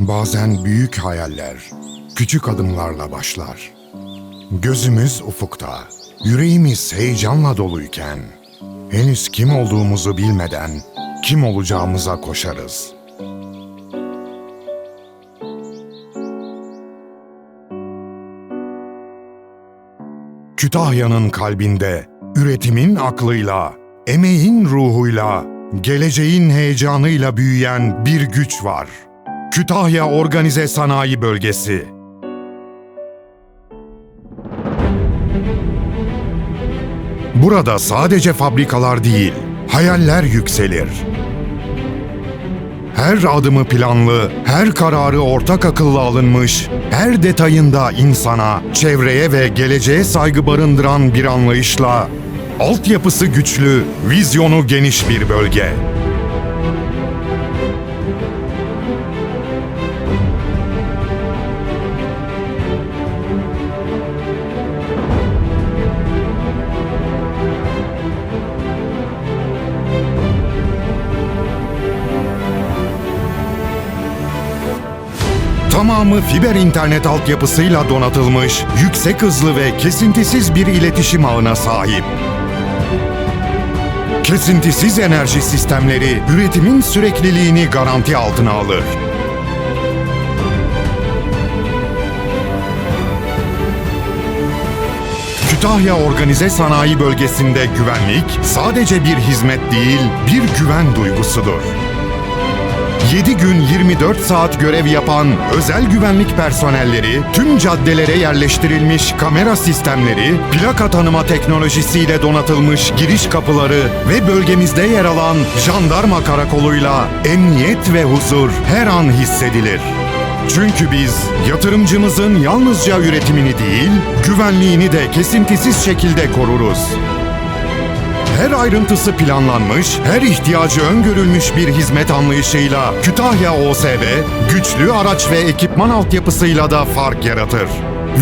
Bazen büyük hayaller küçük adımlarla başlar. Gözümüz ufukta, yüreğimiz heyecanla doluyken, henüz kim olduğumuzu bilmeden kim olacağımıza koşarız. Kütahya'nın kalbinde, üretimin aklıyla, emeğin ruhuyla, geleceğin heyecanıyla büyüyen bir güç var. Kütahya Organize Sanayi Bölgesi. Burada sadece fabrikalar değil, hayaller yükselir. Her adımı planlı, her kararı ortak akılla alınmış, her detayında insana, çevreye ve geleceğe saygı barındıran bir anlayışla, altyapısı güçlü, vizyonu geniş bir bölge. Tamamı fiber internet altyapısıyla donatılmış, yüksek hızlı ve kesintisiz bir iletişim ağına sahip. Kesintisiz enerji sistemleri üretimin sürekliliğini garanti altına alır. Kütahya Organize Sanayi Bölgesi'nde güvenlik sadece bir hizmet değil, bir güven duygusudur. 7 gün 24 saat görev yapan özel güvenlik personelleri, tüm caddelere yerleştirilmiş kamera sistemleri, plaka tanıma teknolojisiyle donatılmış giriş kapıları ve bölgemizde yer alan jandarma karakoluyla emniyet ve huzur her an hissedilir. Çünkü biz yatırımcımızın yalnızca üretimini değil, güvenliğini de kesintisiz şekilde koruruz. Her ayrıntısı planlanmış, her ihtiyacı öngörülmüş bir hizmet anlayışıyla Kütahya OSB, güçlü araç ve ekipman altyapısıyla da fark yaratır.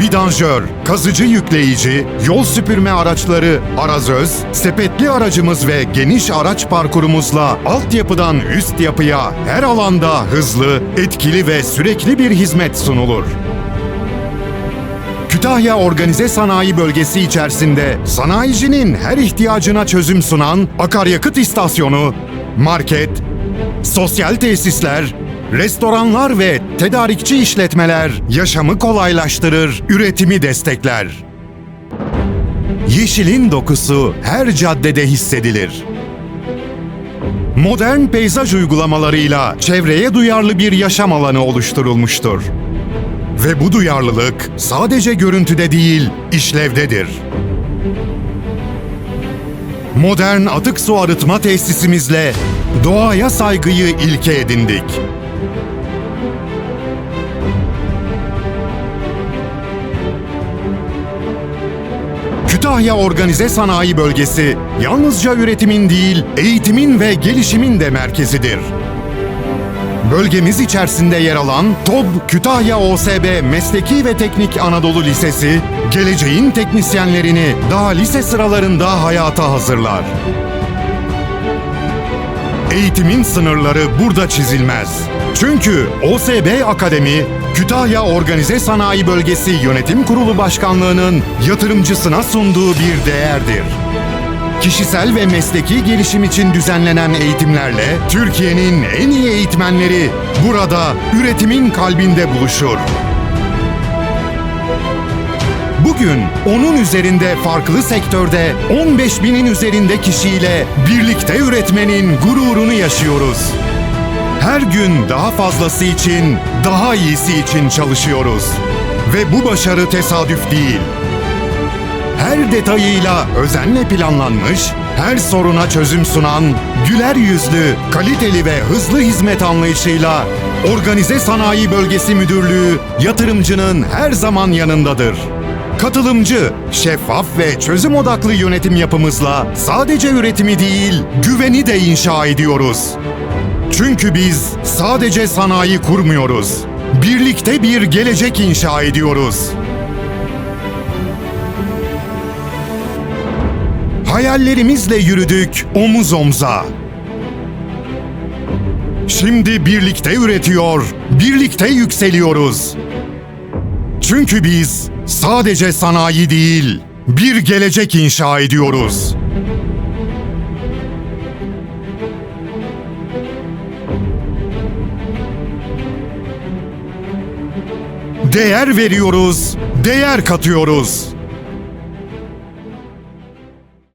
Vidanjör, kazıcı yükleyici, yol süpürme araçları, arazöz, sepetli aracımız ve geniş araç parkurumuzla altyapıdan üst yapıya her alanda hızlı, etkili ve sürekli bir hizmet sunulur. Kütahya Organize Sanayi Bölgesi içerisinde sanayicinin her ihtiyacına çözüm sunan akaryakıt istasyonu, market, sosyal tesisler, restoranlar ve tedarikçi işletmeler yaşamı kolaylaştırır, üretimi destekler. Yeşilin dokusu her caddede hissedilir. Modern peyzaj uygulamalarıyla çevreye duyarlı bir yaşam alanı oluşturulmuştur. Ve bu duyarlılık sadece görüntüde değil, işlevdedir. Modern atık su arıtma tesisimizle doğaya saygıyı ilke edindik. Kütahya Organize Sanayi Bölgesi yalnızca üretimin değil, eğitimin ve gelişimin de merkezidir. Bölgemiz içerisinde yer alan TOB Kütahya OSB Mesleki ve Teknik Anadolu Lisesi, geleceğin teknisyenlerini daha lise sıralarında hayata hazırlar. Eğitimin sınırları burada çizilmez. Çünkü OSB Akademi, Kütahya Organize Sanayi Bölgesi Yönetim Kurulu Başkanlığı'nın yatırımcısına sunduğu bir değerdir kişisel ve mesleki gelişim için düzenlenen eğitimlerle Türkiye'nin en iyi eğitmenleri burada üretimin kalbinde buluşur. Bugün onun üzerinde farklı sektörde 15 binin üzerinde kişiyle birlikte üretmenin gururunu yaşıyoruz. Her gün daha fazlası için, daha iyisi için çalışıyoruz. Ve bu başarı tesadüf değil her detayıyla özenle planlanmış, her soruna çözüm sunan, güler yüzlü, kaliteli ve hızlı hizmet anlayışıyla Organize Sanayi Bölgesi Müdürlüğü yatırımcının her zaman yanındadır. Katılımcı, şeffaf ve çözüm odaklı yönetim yapımızla sadece üretimi değil, güveni de inşa ediyoruz. Çünkü biz sadece sanayi kurmuyoruz. Birlikte bir gelecek inşa ediyoruz. Hayallerimizle yürüdük omuz omza. Şimdi birlikte üretiyor, birlikte yükseliyoruz. Çünkü biz sadece sanayi değil, bir gelecek inşa ediyoruz. Değer veriyoruz, değer katıyoruz.